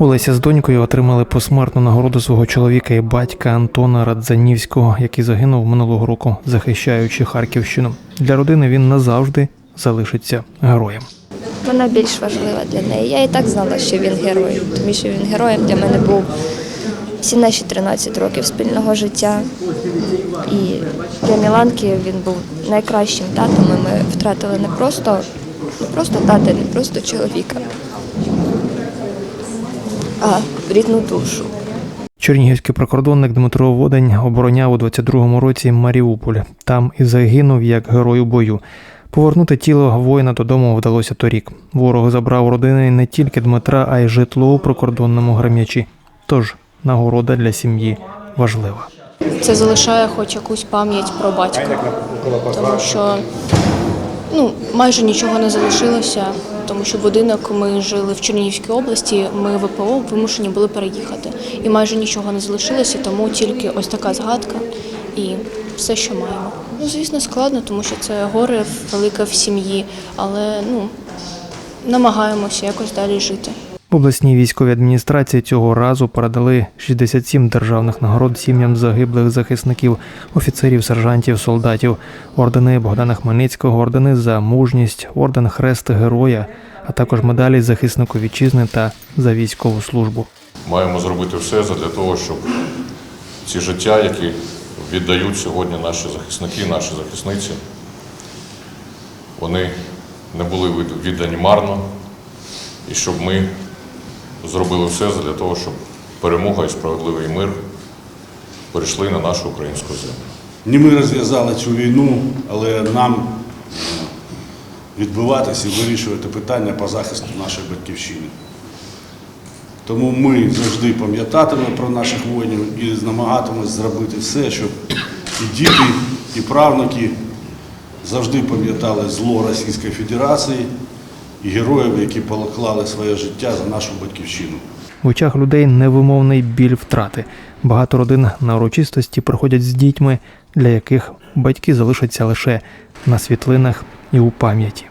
Олеся з донькою отримали посмертну нагороду свого чоловіка і батька Антона Радзанівського, який загинув минулого року, захищаючи Харківщину. Для родини він назавжди залишиться героєм. Вона більш важлива для неї. Я і так знала, що він герой, тому що він героєм для мене був всі наші 13 років спільного життя. І для Міланки він був найкращим татом. Ми втратили не просто, не просто тата, не просто чоловіка, а рідну душу. Чернігівський прикордонник Дмитро Водень обороняв у 22-му році Маріуполь. Там і загинув як герой у бою. Повернути тіло воїна додому вдалося торік. Ворог забрав у родини не тільки Дмитра, а й житло у прикордонному грем'ячі. Тож нагорода для сім'ї важлива. Це залишає хоч якусь пам'ять про батька, тому що ну, майже нічого не залишилося, тому що будинок ми жили в Чернігівській області, ми ВПО вимушені були переїхати. І майже нічого не залишилося, тому тільки ось така згадка і все, що маємо. Ну, звісно, складно, тому що це горе велике в сім'ї, але ну, намагаємося якось далі жити. В обласній військовій адміністрації цього разу передали 67 державних нагород сім'ям загиблих захисників, офіцерів, сержантів, солдатів, ордени Богдана Хмельницького, ордени за мужність, орден Хрест Героя, а також медалі захиснику вітчизни та за військову службу. Маємо зробити все для того, щоб ці життя, які віддають сьогодні наші захисники, наші захисниці, вони не були віддані марно, і щоб ми зробили все для того, щоб перемога і справедливий мир перейшли на нашу українську землю. Не ми розв'язали цю війну, але нам відбиватися і вирішувати питання по захисту нашої батьківщини. Тому ми завжди пам'ятатимемо про наших воїнів і намагатимемось зробити все, щоб і діти, і правнуки завжди пам'ятали зло Російської Федерації і героїв, які поклали своє життя за нашу батьківщину. В очах людей невимовний біль втрати. Багато родин на урочистості приходять з дітьми, для яких батьки залишаться лише на світлинах і у пам'яті.